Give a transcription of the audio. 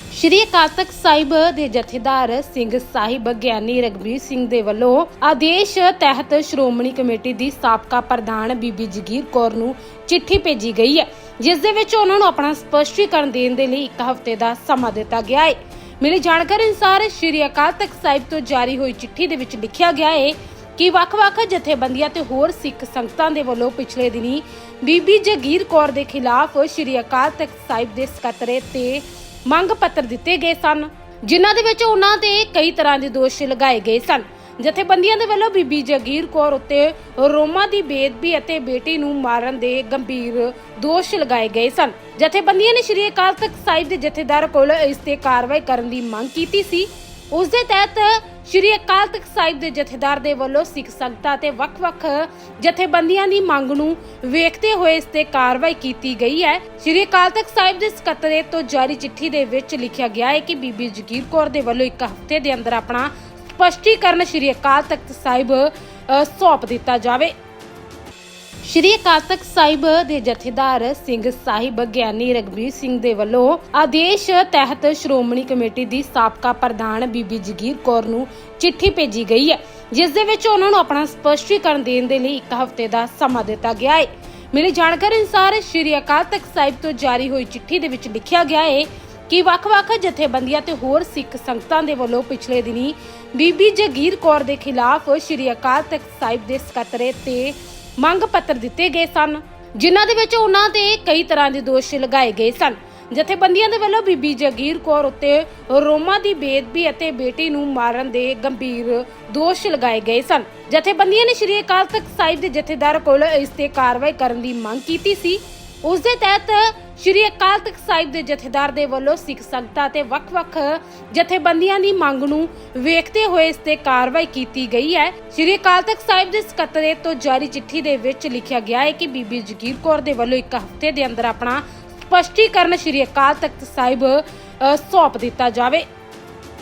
ਸ਼੍ਰੀ ਅਕਾਲ ਤਖਤ ਸਾਹਿਬ ਦੇ ਜਥੇਦਾਰ ਸਿੰਘ ਸਾਹਿਬ ਗਿਆਨੀ ਰਗਵੀਰ ਸਿੰਘ ਦੇ ਵੱਲੋਂ ਆਦੇਸ਼ ਤਹਿਤ ਸ਼੍ਰੋਮਣੀ ਕਮੇਟੀ ਦੀ ਸਾਬਕਾ ਪ੍ਰਧਾਨ ਬੀਬੀ ਜਗੀਰ ਕੌਰ ਨੂੰ ਚਿੱਠੀ ਭੇਜੀ ਗਈ ਹੈ, ਜਿਸ ਦੇ ਵਿੱਚ ਉਹਨਾਂ ਨੂੰ ਆਪਣਾ ਸਪਸ਼ਟੀਕਰਨ ਦੇਣ ਦੇ ਲਈ ਇੱਕ ਹਫ਼ਤੇ ਦਾ ਸਮਾਂ ਦਿੱਤਾ ਗਿਆ ਹੈ। ਮਿਲੀ ਜਾਣਕਾਰੀ ਅਨੁਸਾਰ ਸ਼੍ਰੀ ਅਕਾਲ ਤਖਤ ਸਾਹਿਬ ਤੋਂ ਜਾਰੀ ਹੋਈ ਚਿੱਠੀ ਦੇ ਵਿੱਚ ਲਿਖਿਆ ਗਿਆ ਹੈ ਕਿ ਵੱਖ-ਵੱਖ ਜਥੇਬੰਦੀਆਂ ਤੇ ਹੋਰ ਸਿੱਖ ਸੰਗਤਾਂ ਦੇ ਵੱਲੋਂ ਪਿਛਲੇ ਦਿਨੀ ਬੀਬੀ ਜਗੀਰ ਕੌਰ ਦੇ ਖਿਲਾਫ ਸ਼੍ਰੀ ਅਕਾਲ ਤਖਤ ਸਾਹਿਬ ਦੇ ਸਕੱਤਰੇ ਤੇ ਮੰਗ ਪੱਤਰ ਦਿੱਤੇ ਗਏ ਸਨ, ਜਿਨ੍ਹਾਂ ਦੇ ਵਿੱਚ ਉਹਨਾਂ ਤੇ ਕਈ ਤਰ੍ਹਾਂ ਦੇ ਦੋਸ਼ ਲਗਾਏ ਗਏ ਸਨ। ਜਥੇਬੰਦੀਆਂ ਦੇ ਵੱਲੋਂ ਬੀਬੀ ਜਗੀਰ ਕੌਰ ਉੱਤੇ ਰੋਮਾ ਦੀ ਬੇਦਬੀ ਅਤੇ ਬੇਟੀ ਨੂੰ ਮਾਰਨ ਦੇ ਗੰਭੀਰ ਦੋਸ਼ ਲਗਾਏ ਗਏ ਸਨ। ਜਥੇਬੰਦੀਆਂ ਨੇ ਸ਼੍ਰੀ ਅਕਾਲ ਤਖਤ ਸਾਹਿਬ ਦੇ ਜਥੇਦਾਰ ਕੋਲ ਇਸ ਤੇ ਕਾਰਵਾਈ ਕਰਨ ਦੀ ਮੰਗ ਕੀਤੀ ਸੀ। ਉਸ ਦੇ ਤਹਿਤ ਸ਼੍ਰੀ ਅਕਾਲ ਤਖਤ ਸਾਹਿਬ ਦੇ ਜਥੇਦਾਰ ਦੇ ਵੱਲੋਂ ਸਿੱਖ ਸੰਗਤਾਂ ਤੇ ਵੱਖ-ਵੱਖ ਜਥੇਬੰਦੀਆਂ ਦੀ ਮੰਗ ਨੂੰ ਵੇਖਦੇ ਹੋਏ ਇਸ ਤੇ ਕਾਰਵਾਈ ਕੀਤੀ ਗਈ ਹੈ। ਸ਼੍ਰੀ ਅਕਾਲ ਤਖਤ ਸਾਹਿਬ ਦੇ ਸਕੱਤਰੇ ਤੋਂ ਜਾਰੀ ਚਿੱਠੀ ਦੇ ਵਿੱਚ ਲਿਖਿਆ ਗਿਆ ਹੈ ਕਿ ਬੀਬੀ ਜਗੀਰ ਕੌਰ ਦੇ ਵੱਲੋਂ ਇੱਕ ਹਫ਼ਤੇ ਦੇ ਅੰਦਰ ਆਪਣਾ ਸਪਸ਼ਟੀਕਰਨ ਸ਼੍ਰੀ ਅਕਾਲ ਤਖਤ ਸਾਹਿਬ ਸੌਂਪ ਦਿੱਤਾ ਜਾਵੇ। ਸ਼੍ਰੀ ਅਕਾਲ ਤਖਤ ਸਾਹਿਬ ਦੇ ਜਥੇਦਾਰ ਸਿੰਘ ਸਾਹਿਬ ਗਿਆਨੀ ਰਗਵੀਰ ਸਿੰਘ ਦੇ ਵੱਲੋਂ ਆਦੇਸ਼ ਤਹਿਤ ਸ਼੍ਰੋਮਣੀ ਕਮੇਟੀ ਦੀ ਸਾਬਕਾ ਪ੍ਰਧਾਨ ਬੀਬੀ ਜਗੀਰ ਕੌਰ ਨੂੰ ਚਿੱਠੀ ਭੇਜੀ ਗਈ ਹੈ, ਜਿਸ ਦੇ ਵਿੱਚ ਉਹਨਾਂ ਨੂੰ ਆਪਣਾ ਸਪਸ਼ਟੀਕਰਨ ਦੇਣ ਦੇ ਲਈ ਇੱਕ ਹਫ਼ਤੇ ਦਾ ਸਮਾਂ ਦਿੱਤਾ ਗਿਆ ਹੈ। ਮਿਲੀ ਜਾਣਕਾਰੀ ਅਨੁਸਾਰ ਸ਼੍ਰੀ ਅਕਾਲ ਤਖਤ ਸਾਹਿਬ ਤੋਂ ਜਾਰੀ ਹੋਈ ਚਿੱਠੀ ਦੇ ਵਿੱਚ ਲਿਖਿਆ ਗਿਆ ਹੈ ਕਿ ਵੱਖ-ਵੱਖ ਜਥੇਬੰਦੀਆਂ ਤੇ ਹੋਰ ਸਿੱਖ ਸੰਗਤਾਂ ਦੇ ਵੱਲੋਂ ਪਿਛਲੇ ਦਿਨੀ ਬੀਬੀ ਜਗੀਰ ਕੌਰ ਦੇ ਖਿਲਾਫ ਸ਼੍ਰੀ ਅਕਾਲ ਤਖਤ ਸਾਹਿਬ ਦੇ ਸਕੱਤਰੇ ਤੇ ਮੰਗ ਪੱਤਰ ਦਿੱਤੇ ਗਏ ਸਨ, ਜਿਨ੍ਹਾਂ ਦੇ ਵਿੱਚ ਉਹਨਾਂ ਤੇ ਕਈ ਤਰ੍ਹਾਂ ਦੇ ਦੋਸ਼ ਲਗਾਏ ਗਏ ਸਨ। ਜਥੇਬੰਦੀਆਂ ਦੇ ਵੱਲੋਂ ਬੀਬੀ ਜਗੀਰ ਕੌਰ ਉੱਤੇ ਰੋਮਾ ਦੀ ਬੇਦਬੀ ਅਤੇ ਬੇਟੀ ਨੂੰ ਮਾਰਨ ਦੇ ਗੰਭੀਰ ਦੋਸ਼ ਲਗਾਏ ਗਏ ਸਨ। ਜਥੇਬੰਦੀਆਂ ਨੇ ਸ਼੍ਰੀ ਅਕਾਲ ਤਖਤ ਸਾਹਿਬ ਦੇ ਜਥੇਦਾਰ ਕੋਲ ਇਸ ਤੇ ਕਾਰਵਾਈ ਕਰਨ ਦੀ ਮੰਗ ਕੀਤੀ ਸੀ। ਉਸ ਦੇ ਤਹਿਤ ਸ਼੍ਰੀ ਅਕਾਲ ਤਖਤ ਸਾਹਿਬ ਦੇ ਜਥੇਦਾਰ ਦੇ ਵੱਲੋਂ ਸਿੱਖ ਸੰਗਤਾਂ ਤੇ ਵੱਖ-ਵੱਖ ਜਥੇਬੰਦੀਆਂ ਦੀ ਮੰਗ ਨੂੰ ਵੇਖਦੇ ਹੋਏ ਇਸ ਤੇ ਕਾਰਵਾਈ ਕੀਤੀ ਗਈ ਹੈ। ਸ਼੍ਰੀ ਅਕਾਲ ਤਖਤ ਸਾਹਿਬ ਦੇ ਸਕੱਤਰੇ ਤੋਂ ਜਾਰੀ ਚਿੱਠੀ ਦੇ ਵਿੱਚ ਲਿਖਿਆ ਗਿਆ ਹੈ ਕਿ ਬੀਬੀ ਜਗੀਰ ਕੌਰ ਦੇ ਵੱਲੋਂ ਇੱਕ ਹਫ਼ਤੇ ਦੇ ਅੰਦਰ ਆਪਣਾ ਸਪਸ਼ਟੀਕਰਨ ਸ਼੍ਰੀ ਅਕਾਲ ਤਖਤ ਸਾਹਿਬ ਸੌਂਪ ਦਿੱਤਾ ਜਾਵੇ।